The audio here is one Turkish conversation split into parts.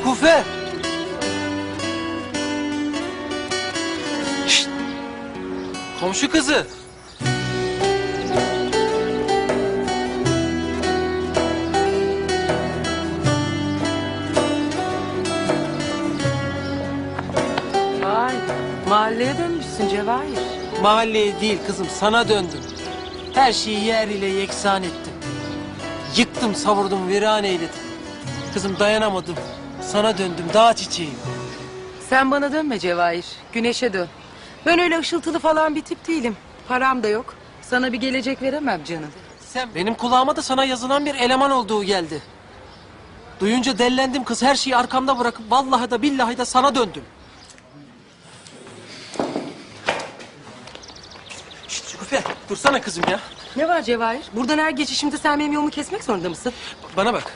Şükufe. Şşt! Komşu kızı. Vay, mahalleye dönmüşsün Cevahir. Mahalleye değil kızım sana döndüm. Her şeyi yer ile yeksan ettim. Yıktım savurdum viran eyledim. Kızım dayanamadım. Sana döndüm dağ çiçeğim. Sen bana dönme Cevahir, güneşe dön. Ben öyle ışıltılı falan bir tip değilim. Param da yok. Sana bir gelecek veremem canım. Sen benim kulağıma da sana yazılan bir eleman olduğu geldi. Duyunca dellendim kız her şeyi arkamda bırakıp vallahi da billahi de sana döndüm. Şşt Şükufe dursana kızım ya. Ne var Cevahir? Buradan her geçişimde sen benim yolumu kesmek zorunda mısın? Bana bak.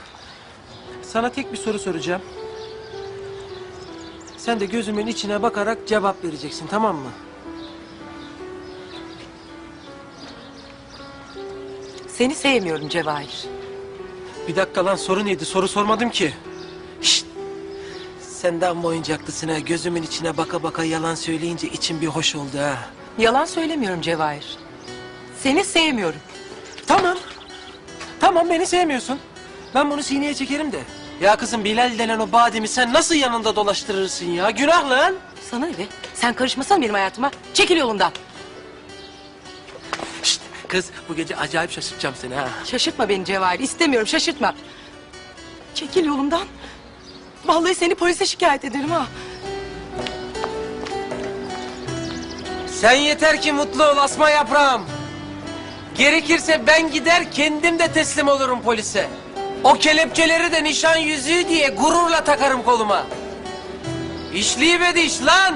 Sana tek bir soru soracağım. Sen de gözümün içine bakarak cevap vereceksin tamam mı? Seni sevmiyorum Cevahir. Bir dakika lan soru neydi? Soru sormadım ki. Şşt. Sen de amma oyuncaklısın ha. Gözümün içine baka baka yalan söyleyince içim bir hoş oldu ha. Yalan söylemiyorum Cevahir. Seni sevmiyorum. Tamam. Tamam beni sevmiyorsun. Ben bunu sineye çekerim de. Ya kızım Bilal denen o bademi sen nasıl yanında dolaştırırsın ya? Günah lan. Sana ne be? Sen karışmasan benim hayatıma. Çekil yolumdan. Şşt kız bu gece acayip şaşırtacağım seni ha. Şaşırtma beni Cevahir. İstemiyorum şaşırtma. Çekil yolumdan. Vallahi seni polise şikayet ederim ha. Sen yeter ki mutlu ol asma yaprağım. Gerekirse ben gider kendim de teslim olurum polise. O kelepçeleri de nişan yüzüğü diye gururla takarım koluma. İşliği be diş lan.